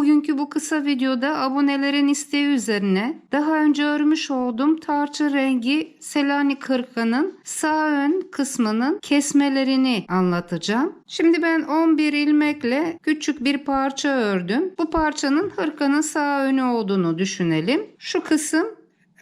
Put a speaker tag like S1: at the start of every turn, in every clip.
S1: Bugünkü bu kısa videoda abonelerin isteği üzerine daha önce örmüş olduğum tarçı rengi Selanik hırkanın sağ ön kısmının kesmelerini anlatacağım. Şimdi ben 11 ilmekle küçük bir parça ördüm. Bu parçanın hırkanın sağ önü olduğunu düşünelim. Şu kısım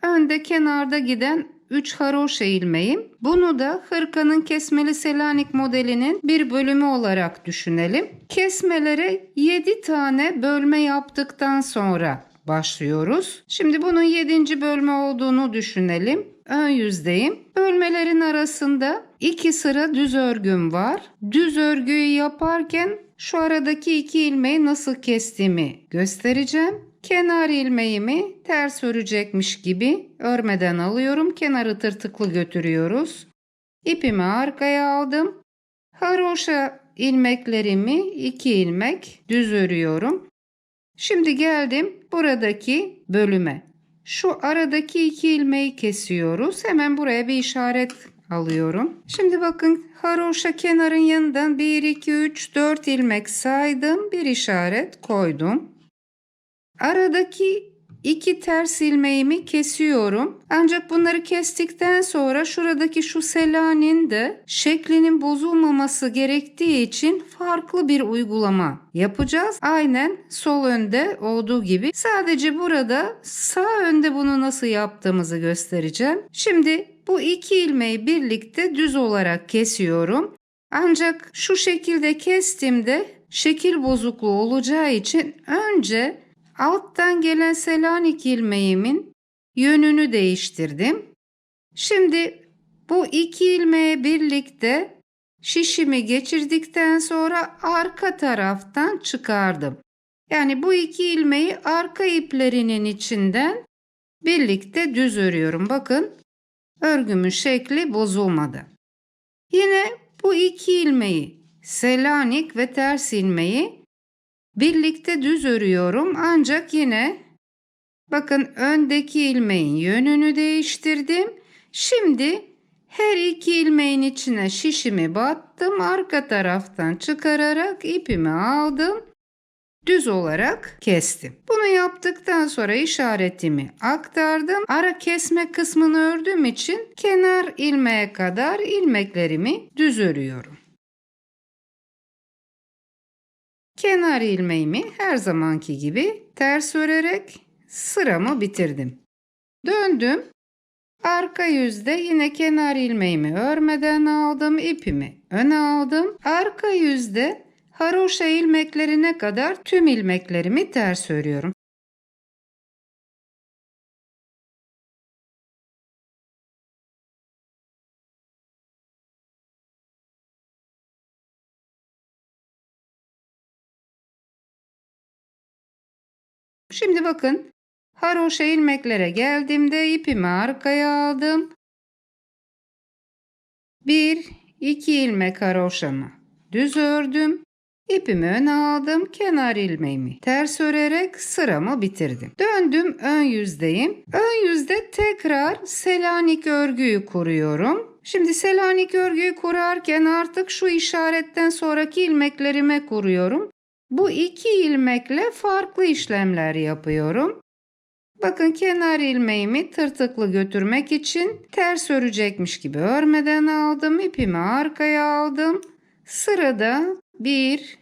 S1: önde kenarda giden 3 haroşa ilmeğim. Bunu da hırkanın kesmeli Selanik modelinin bir bölümü olarak düşünelim. Kesmelere 7 tane bölme yaptıktan sonra başlıyoruz. Şimdi bunun 7. bölme olduğunu düşünelim. Ön yüzdeyim. Bölmelerin arasında iki sıra düz örgüm var. Düz örgüyü yaparken şu aradaki iki ilmeği nasıl kestiğimi göstereceğim. Kenar ilmeğimi ters örecekmiş gibi örmeden alıyorum. Kenarı tırtıklı götürüyoruz. İpimi arkaya aldım. Haroşa ilmeklerimi iki ilmek düz örüyorum. Şimdi geldim buradaki bölüme. Şu aradaki iki ilmeği kesiyoruz. Hemen buraya bir işaret alıyorum. Şimdi bakın haroşa kenarın yanından 1, 2, 3, 4 ilmek saydım. Bir işaret koydum. Aradaki iki ters ilmeğimi kesiyorum. Ancak bunları kestikten sonra şuradaki şu selanin de şeklinin bozulmaması gerektiği için farklı bir uygulama yapacağız. Aynen sol önde olduğu gibi. Sadece burada sağ önde bunu nasıl yaptığımızı göstereceğim. Şimdi bu iki ilmeği birlikte düz olarak kesiyorum. Ancak şu şekilde kestiğimde şekil bozukluğu olacağı için önce alttan gelen Selanik ilmeğimin yönünü değiştirdim. Şimdi bu iki ilmeğe birlikte şişimi geçirdikten sonra arka taraftan çıkardım. Yani bu iki ilmeği arka iplerinin içinden birlikte düz örüyorum. Bakın örgümün şekli bozulmadı. Yine bu iki ilmeği Selanik ve ters ilmeği birlikte düz örüyorum ancak yine bakın öndeki ilmeğin yönünü değiştirdim. Şimdi her iki ilmeğin içine şişimi battım. Arka taraftan çıkararak ipimi aldım. Düz olarak kestim. Bunu yaptıktan sonra işaretimi aktardım. Ara kesme kısmını ördüğüm için kenar ilmeğe kadar ilmeklerimi düz örüyorum. Kenar ilmeğimi her zamanki gibi ters örerek sıramı bitirdim. Döndüm. Arka yüzde yine kenar ilmeğimi örmeden aldım. ipimi öne aldım. Arka yüzde haroşa ilmeklerine kadar tüm ilmeklerimi ters örüyorum. Şimdi bakın haroşa ilmeklere geldiğimde ipimi arkaya aldım. Bir, iki ilmek haroşamı düz ördüm. İpimi öne aldım. Kenar ilmeğimi ters örerek sıramı bitirdim. Döndüm ön yüzdeyim. Ön yüzde tekrar Selanik örgüyü kuruyorum. Şimdi Selanik örgüyü kurarken artık şu işaretten sonraki ilmeklerime kuruyorum. Bu iki ilmekle farklı işlemler yapıyorum. Bakın kenar ilmeğimi tırtıklı götürmek için ters örecekmiş gibi örmeden aldım. ipimi arkaya aldım. Sırada bir,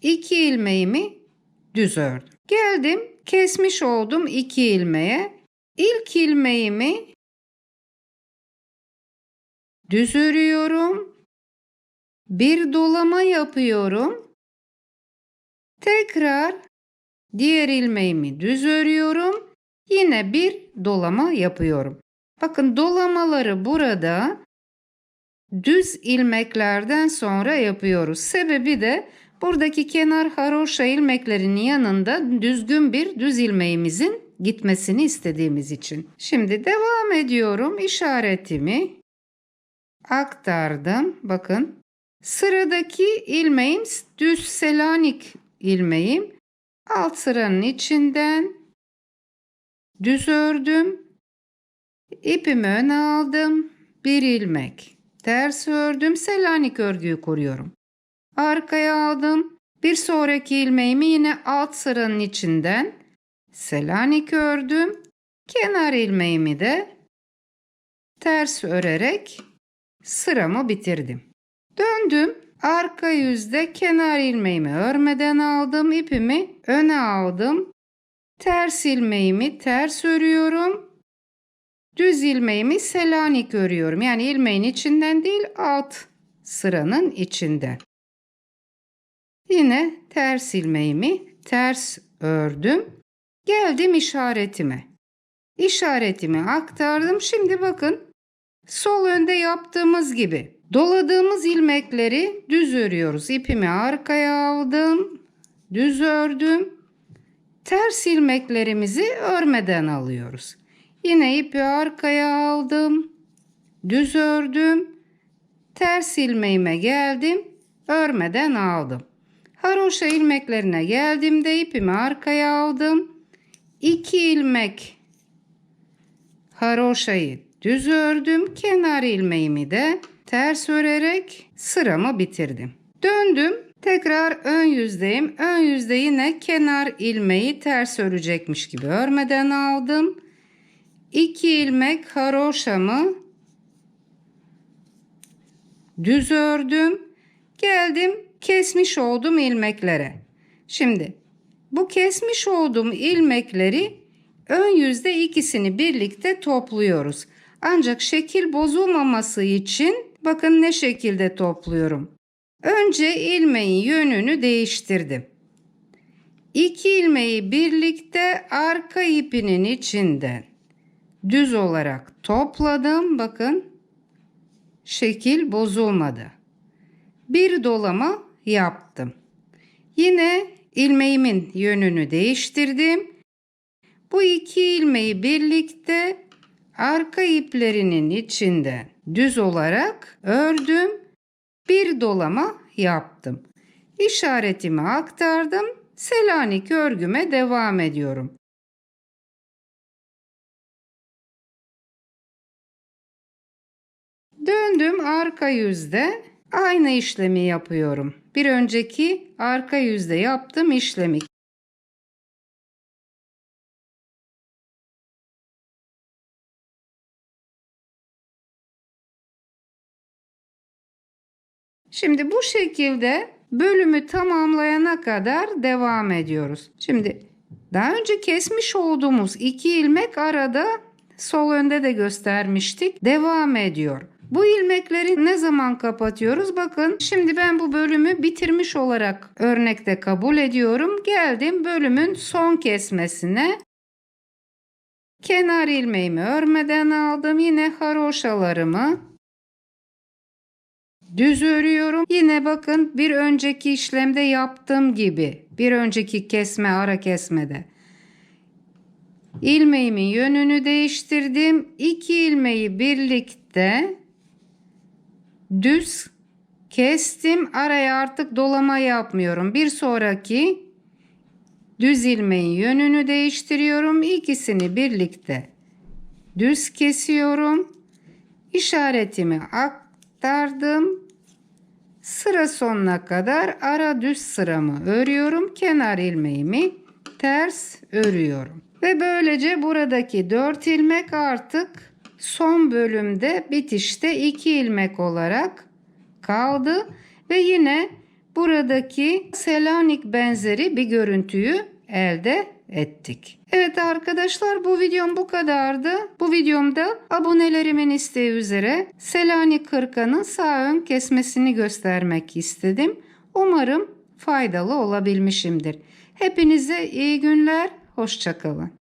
S1: iki ilmeğimi düz ördüm. Geldim kesmiş oldum iki ilmeğe. İlk ilmeğimi düz örüyorum. Bir dolama yapıyorum. Tekrar diğer ilmeğimi düz örüyorum. Yine bir dolama yapıyorum. Bakın dolamaları burada düz ilmeklerden sonra yapıyoruz. Sebebi de buradaki kenar haroşa ilmeklerinin yanında düzgün bir düz ilmeğimizin gitmesini istediğimiz için. Şimdi devam ediyorum. İşaretimi aktardım. Bakın sıradaki ilmeğim düz Selanik ilmeğim. Alt sıranın içinden düz ördüm. İpimi öne aldım. Bir ilmek. Ters ördüm. Selanik örgüyü kuruyorum. Arkaya aldım. Bir sonraki ilmeğimi yine alt sıranın içinden Selanik ördüm. Kenar ilmeğimi de ters örerek sıramı bitirdim. Döndüm. Arka yüzde kenar ilmeğimi örmeden aldım. ipimi öne aldım. Ters ilmeğimi ters örüyorum. Düz ilmeğimi Selanik örüyorum. Yani ilmeğin içinden değil alt sıranın içinden. Yine ters ilmeğimi ters ördüm. Geldim işaretime. İşaretimi aktardım. Şimdi bakın sol önde yaptığımız gibi doladığımız ilmekleri düz örüyoruz. İpimi arkaya aldım. Düz ördüm. Ters ilmeklerimizi örmeden alıyoruz. Yine ipi arkaya aldım. Düz ördüm. Ters ilmeğime geldim. Örmeden aldım. Haroşa ilmeklerine geldiğimde ipimi arkaya aldım. 2 ilmek haroşayı düz ördüm. Kenar ilmeğimi de ters örerek sıramı bitirdim. Döndüm. Tekrar ön yüzdeyim. Ön yüzde yine kenar ilmeği ters örecekmiş gibi örmeden aldım. 2 ilmek haroşamı düz ördüm. Geldim kesmiş olduğum ilmeklere. Şimdi bu kesmiş olduğum ilmekleri ön yüzde ikisini birlikte topluyoruz. Ancak şekil bozulmaması için bakın ne şekilde topluyorum. Önce ilmeğin yönünü değiştirdim. İki ilmeği birlikte arka ipinin içinden düz olarak topladım. Bakın şekil bozulmadı. Bir dolama yaptım. Yine ilmeğimin yönünü değiştirdim. Bu iki ilmeği birlikte arka iplerinin içinden düz olarak ördüm. Bir dolama yaptım. İşaretimi aktardım. Selanik örgüme devam ediyorum. Döndüm arka yüzde aynı işlemi yapıyorum. Bir önceki arka yüzde yaptığım işlemi. Şimdi bu şekilde bölümü tamamlayana kadar devam ediyoruz. Şimdi daha önce kesmiş olduğumuz iki ilmek arada sol önde de göstermiştik. Devam ediyor. Bu ilmekleri ne zaman kapatıyoruz? Bakın şimdi ben bu bölümü bitirmiş olarak örnekte kabul ediyorum. Geldim bölümün son kesmesine. Kenar ilmeğimi örmeden aldım. Yine haroşalarımı düz örüyorum. Yine bakın bir önceki işlemde yaptığım gibi bir önceki kesme ara kesmede ilmeğimin yönünü değiştirdim. İki ilmeği birlikte düz kestim. Araya artık dolama yapmıyorum. Bir sonraki düz ilmeğin yönünü değiştiriyorum. İkisini birlikte düz kesiyorum. İşaretimi aktardım. Sıra sonuna kadar ara düz sıramı örüyorum. Kenar ilmeğimi ters örüyorum. Ve böylece buradaki 4 ilmek artık son bölümde bitişte 2 ilmek olarak kaldı. Ve yine buradaki Selanik benzeri bir görüntüyü elde ettik. Evet arkadaşlar bu videom bu kadardı. Bu videomda abonelerimin isteği üzere Selanik kırkanın sağ ön kesmesini göstermek istedim. Umarım faydalı olabilmişimdir. Hepinize iyi günler, hoşçakalın.